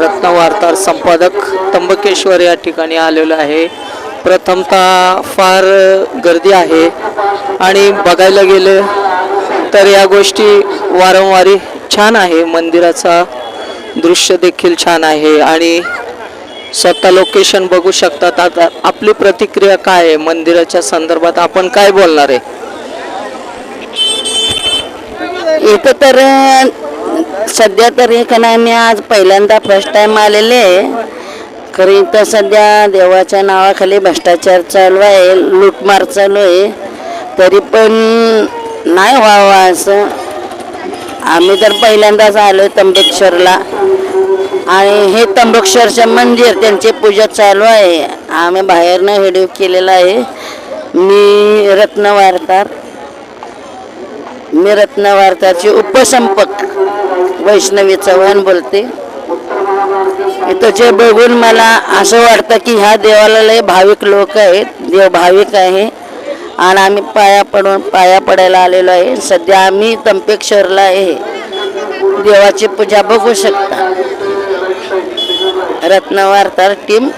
रत्न वार्ताहर संपादक त्र्यंबकेश्वर या ठिकाणी आलेलो आहे. प्रथमतः फार गर्दी आहे आणि बघायला गेलं तर या गोष्टी वारंवारी छान आहे. मंदिराचा दृश्य देखील छान आहे आणि स्वतः लोकेशन बघू शकतात. आता आपली प्रतिक्रिया काय आहे? मंदिराच्या संदर्भात आपण काय बोलणार आहे? इथं तर सध्या तरी का नाही मी आज पहिल्यांदा फर्स्ट टाइम आलेले आहे. खरं तर सध्या देवाच्या नावाखाली भ्रष्टाचार चालू आहे लूटमार चालू आहे. तरी पण नाही व्हावं असं. आम्ही तर पहिल्यांदाच आलो त्र्यंबकेश्वरला. आणि हे त्र्यंबकेश्वरचं मंदिर त्यांची पूजा चालू आहे. आम्ही बाहेरनं व्हिडिओ केलेला आहे. मी रत्नवार्तार. मी रत्नवार्ताची उपसंपक. वैष्णवी चव्हाण बोलते. इथं जे बघून मला असं वाटतं की ह्या देवाला लय भाविक लोक आहेत. देव भाविक आहे. आणि आम्ही पाया पडून पाया पडायला आलेलो आहे. सध्या आम्ही तंपेश्वरला आहे. देवाची पूजा बघू शकता. रत्नवार्तार टीम